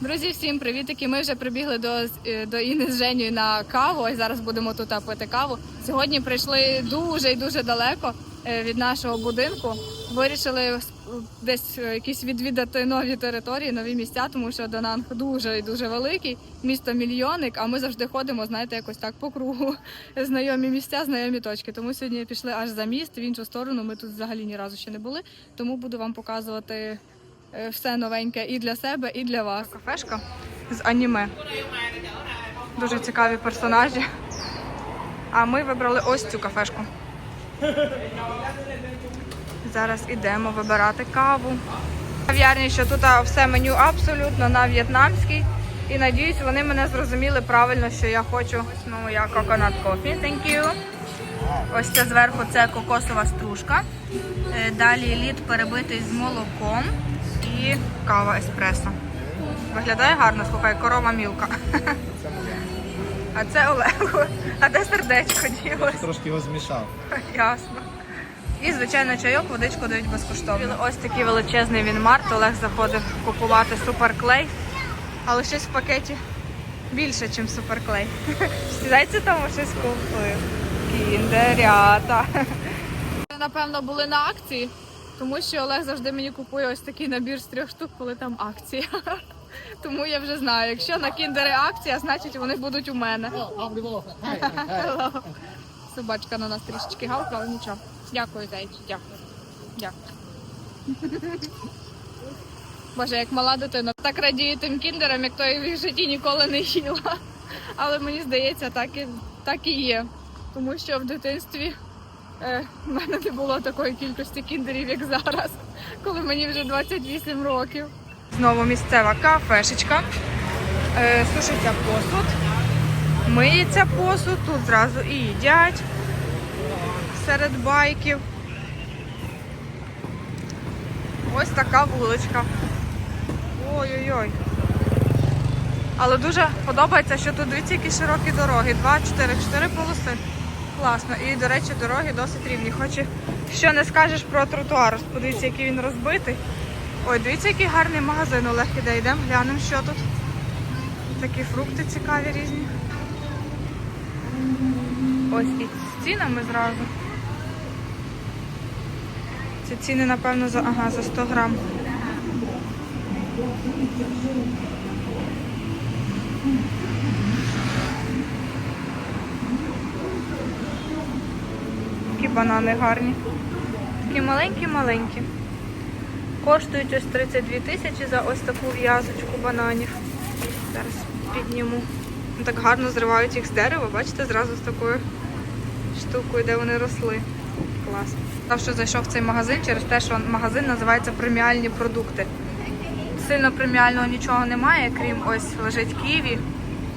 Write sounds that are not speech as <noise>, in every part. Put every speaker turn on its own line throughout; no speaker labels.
Друзі, всім привітики! Ми вже прибігли до, е, до Інни з Женєю на каву. Ось зараз будемо тут пити каву. Сьогодні прийшли дуже і дуже далеко е, від нашого будинку. Вирішили десь е, якісь відвідати нові території, нові місця, тому що Дананг дуже і дуже великий, місто мільйонник. А ми завжди ходимо, знаєте, якось так по кругу. <laughs> Знайомі місця, знайомі точки. Тому сьогодні пішли аж за міст в іншу сторону. Ми тут взагалі ні разу ще не були. Тому буду вам показувати все новеньке і для себе, і для вас. Кафешка з аніме. Дуже цікаві персонажі. А ми вибрали ось цю кафешку. Зараз ідемо вибирати каву. Кав'ярні, що тут все меню абсолютно на в'єтнамській. І надіюсь, вони мене зрозуміли правильно, що я хочу. Ну, я coconut coffee, thank you. Ось це зверху це кокосова стружка. Е, Далі лід перебитий з молоком і кава еспресо. Виглядає гарно, слухай, корова мілка. А це Олегу. А де сердечко ділось?
Трошки його змішав.
Ясно. І, звичайно, чайок, водичку дають безкоштовно. Ось такий величезний вінмарт. Олег заходив купувати суперклей, але щось в пакеті більше, ніж суперклей. Сідайте тому щось купив. Кіндерята. Напевно, були на акції, тому що Олег завжди мені купує ось такий набір з трьох штук, коли там акція. <laughs> Тому я вже знаю, якщо на кіндери акція, значить вони будуть у мене. <laughs> Собачка на нас трішечки гавкала, але нічого. Дякую, зайчі, дякую. Дякую. Боже, як мала дитина. Так радію тим кіндерам, як то я в житті ніколи не їла. Але мені здається, так і, так і є. Тому що в дитинстві в мене не було такої кількості кіндерів, як зараз, коли мені вже 28 років. Знову місцева кафешечка. Е, сушиться посуд. Миється посуд, тут зразу і їдять серед байків. Ось така вуличка. Ой-ой-ой. Але дуже подобається, що тут дивіться, які широкі дороги. Два, чотири, чотири полоси. Класно. І, до речі, дороги досить рівні. Хоч що не скажеш про тротуар. Подивіться, який він розбитий. Ой, дивіться, який гарний магазин Олег іде. Йдемо, глянемо, що тут. Такі фрукти цікаві різні. Ось і з цінами зразу. Ці ціни, напевно, за, ага, за 100 грам. Такі банани гарні. Такі маленькі-маленькі. Коштують ось 32 тисячі за ось таку в'язочку бананів. Зараз підніму. Так гарно зривають їх з дерева, бачите, зразу з такою штукою, де вони росли. Клас. Сказав, що зайшов в цей магазин через те, що магазин називається преміальні продукти. Сильно преміального нічого немає, крім ось лежить ківі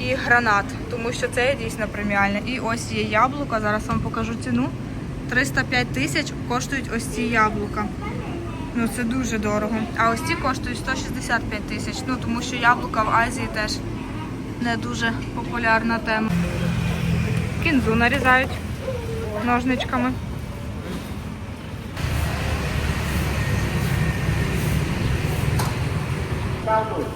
і гранат, тому що це дійсно преміальне. І ось є яблука, зараз вам покажу ціну. 305 тисяч коштують ось ці яблука. Ну це дуже дорого. А ось ці коштують 165 тисяч. Ну тому що яблука в Азії теж не дуже популярна тема. Кінзу нарізають ножничками.
cao nổi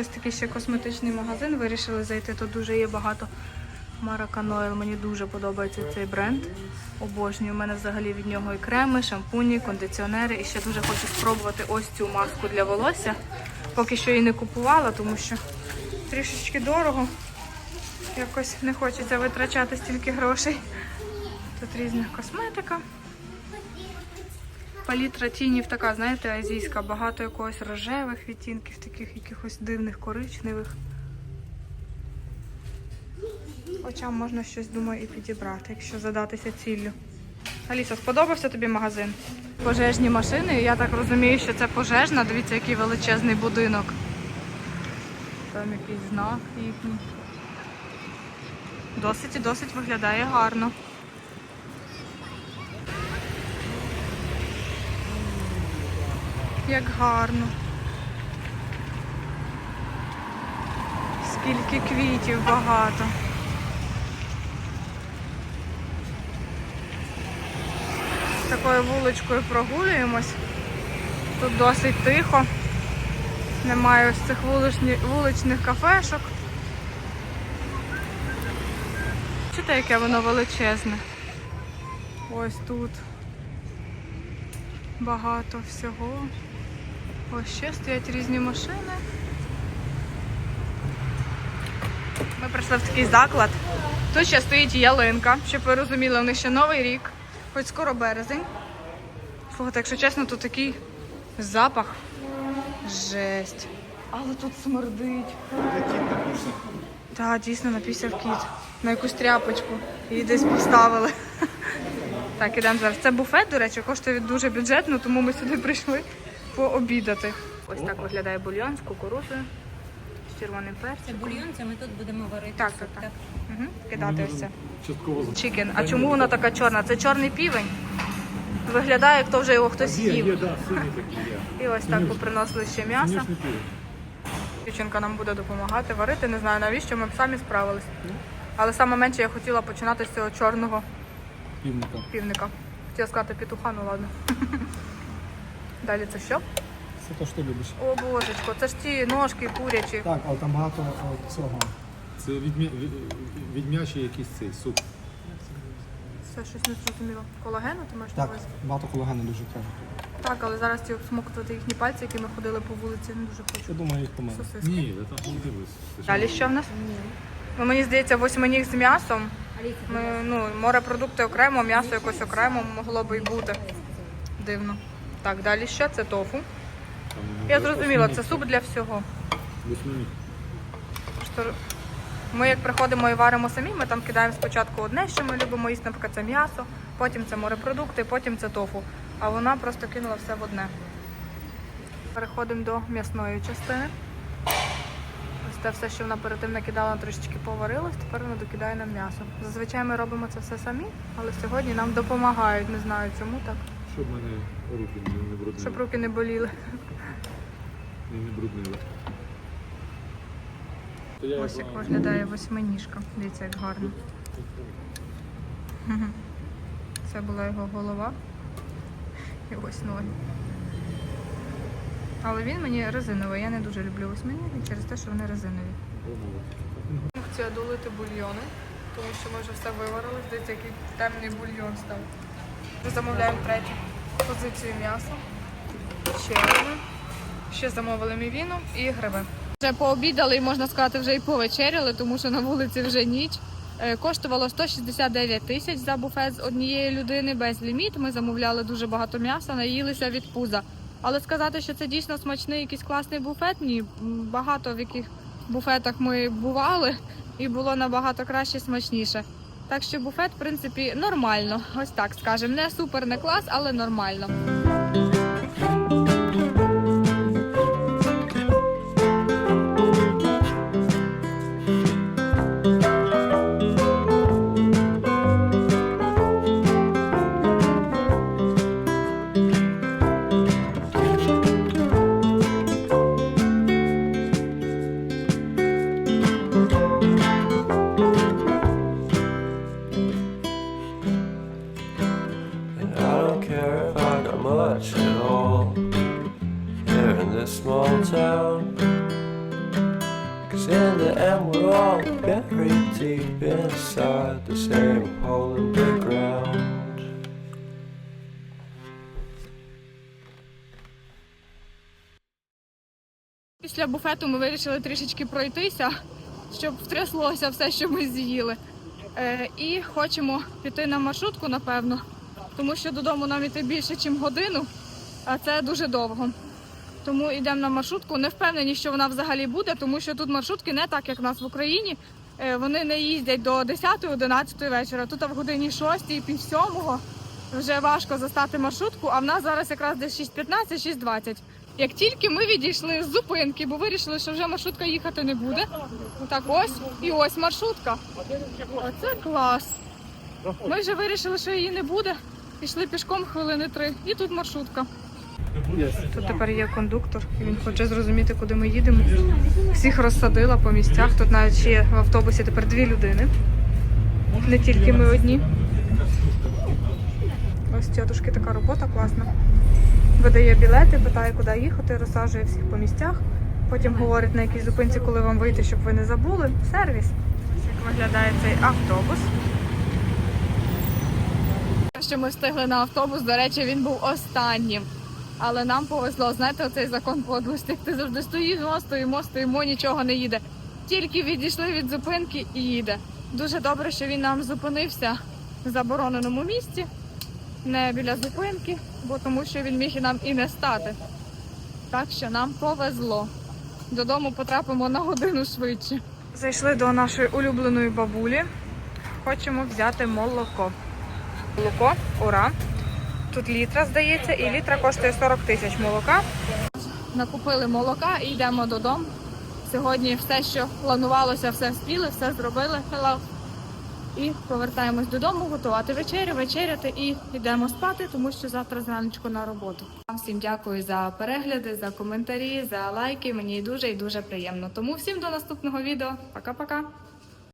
Ось такий ще косметичний магазин. Вирішили зайти. Тут дуже є багато Мараканойл. Мені дуже подобається цей бренд. Обожнюю. У мене взагалі від нього і креми, шампуні, кондиціонери. І ще дуже хочу спробувати ось цю маску для волосся. Поки що її не купувала, тому що трішечки дорого. Якось не хочеться витрачати стільки грошей. Тут різна косметика. Палітра тінів така, знаєте, азійська, багато якогось рожевих відтінків, таких якихось дивних коричневих. Очам можна щось, думаю, і підібрати, якщо задатися ціллю. Аліса, сподобався тобі магазин? Пожежні машини, я так розумію, що це пожежна. Дивіться, який величезний будинок. Там якийсь знак їхній. Досить і досить виглядає гарно. Як гарно. Скільки квітів багато. такою вуличкою прогулюємось. Тут досить тихо. Немає ось цих вуличних кафешок. Чите, яке воно величезне. Ось тут багато всього. Ось ще стоять різні машини. Ми прийшли в такий заклад. Тут ще стоїть ялинка, щоб ви розуміли, у них ще новий рік, хоч скоро березень. Слухайте, якщо чесно, тут такий запах. Жесть. Але тут смердить. Так, дійсно напісяв кіт. На якусь тряпочку. Її десь поставили. <laughs> Так, ідемо зараз. Це буфет, до речі, коштує дуже бюджетно, тому ми сюди прийшли пообідати. Ось так виглядає бульйон з кукурудзою, з червоним
Це
перцем.
бульйон, це ми тут будемо варити.
Так,
суп,
так, так. Угу. Кидати ось це.
Частково за-
Чікен. А чому вона така чорна? Це чорний півень. Виглядає, як то вже його хтось
Є, є,
їв.
да, сині такі є.
І ось так поприносили ще м'ясо.
Пиво.
Дівчинка нам буде допомагати варити. Не знаю навіщо, ми б самі справились. Але саме менше я хотіла починати з цього чорного
Півника.
півника. Хотіла сказати петуха, ну ладно. <laughs> Далі це що?
Це те, що ти любиш.
О, божечко, це ж ті ножки курячі.
Так, але там багато о, цього.
Це відмя... від- відмячий якийсь цей суп.
Це щось не зрозуміло. Колагену ти маєш на
Так,
увазі?
багато колагену дуже треба.
Так, але зараз ці обсмоктувати їхні пальці, які ми ходили по вулиці, не дуже
Я думаю, їх помили.
Сосиски.
Ні, да там не дивись. Ж-
Далі що в нас? Ну, мені здається, восьминіг з м'ясом. Ми, ну, морепродукти окремо, м'ясо якось окремо могло би й бути. Дивно. Так, далі що? Це тофу. Я зрозуміла, це суп для всього. Ми як приходимо і варимо самі, ми там кидаємо спочатку одне, що ми любимо їсти, наприклад, це м'ясо, потім це морепродукти, потім це тофу. А вона просто кинула все в одне. Переходимо до м'ясної частини. Ось те все, що вона перед тим накидала, трішечки поварилось, тепер вона докидає нам м'ясо. Зазвичай ми робимо це все самі, але сьогодні нам допомагають. Не знаю чому так.
Щоб в мене руки не, бруднили.
Щоб руки не боліли.
Не, не бруднили.
Ось як виглядає восьминіжка. Дивіться, як гарно. Це була його голова. І ось ноги. Але він мені резиновий. Я не дуже люблю восьминіги через те, що вони резинові. Функція долити бульйони, тому що ми вже все виварили. Здається, який темний бульйон став. Ми замовляємо третю позицію м'яса. Ще. Ще замовили мівіну і гриби. Вже пообідали можна сказати, вже і повечеряли, тому що на вулиці вже ніч. Е, Коштувало 169 тисяч за буфет з однієї людини без ліміт. Ми замовляли дуже багато м'яса, наїлися від пуза. Але сказати, що це дійсно смачний якийсь класний буфет, ні. Багато в яких буфетах ми бували і було набагато краще смачніше. Так що буфет, в принципі, нормально. Ось так скажемо. Не супер, не клас, але нормально.
Care if I got much at all here in this small town. Cause in the end, we're all buried deep inside the same hole in the ground.
Після буфету ми вирішили трішечки пройтися, щоб втряслося все, що ми з'їли. Е, і хочемо піти на маршрутку, напевно, тому що додому нам іти більше, ніж годину, а це дуже довго. Тому йдемо на маршрутку. Не впевнені, що вона взагалі буде, тому що тут маршрутки не так, як в нас в Україні. Е, вони не їздять до 10-11 вечора. Тут в годині 6 пів сьомого вже важко застати маршрутку, а в нас зараз якраз десь 6.15, 6.20. Як тільки ми відійшли з зупинки, бо вирішили, що вже маршрутка їхати не буде. Так ось і ось маршрутка. Оце клас. Ми вже вирішили, що її не буде. Пішли пішком хвилини три. І тут маршрутка. Тут тепер є кондуктор, і він хоче зрозуміти, куди ми їдемо. Всіх розсадила по місцях. Тут навіть ще є в автобусі тепер дві людини. Не тільки ми одні. Ось тітушки така робота класна. Видає білети, питає, куди їхати, розсаджує всіх по місцях. Потім говорить на якій зупинці, коли вам вийти, щоб ви не забули. Сервіс. Як виглядає цей автобус. Що ми встигли на автобус, до речі, він був останнім. Але нам повезло, знаєте, оцей закон подлості. Ти завжди стоїш, ну, стоїмо, стоїмо, нічого не їде. Тільки відійшли від зупинки і їде. Дуже добре, що він нам зупинився в забороненому місці, не біля зупинки, бо тому що він міг і нам і не стати. Так що нам повезло. Додому потрапимо на годину швидше. Зайшли до нашої улюбленої бабулі. Хочемо взяти молоко. Молоко, ура! Тут літра, здається, і літра коштує 40 тисяч молока. Накупили молока і йдемо додому. Сьогодні все, що планувалося, все спіли, все зробили. І повертаємось додому, готувати вечерю, вечеряти і йдемо спати, тому що завтра зраночку на роботу. Вам всім дякую за перегляди, за коментарі, за лайки. Мені дуже і дуже приємно. Тому всім до наступного відео. Пока-пока.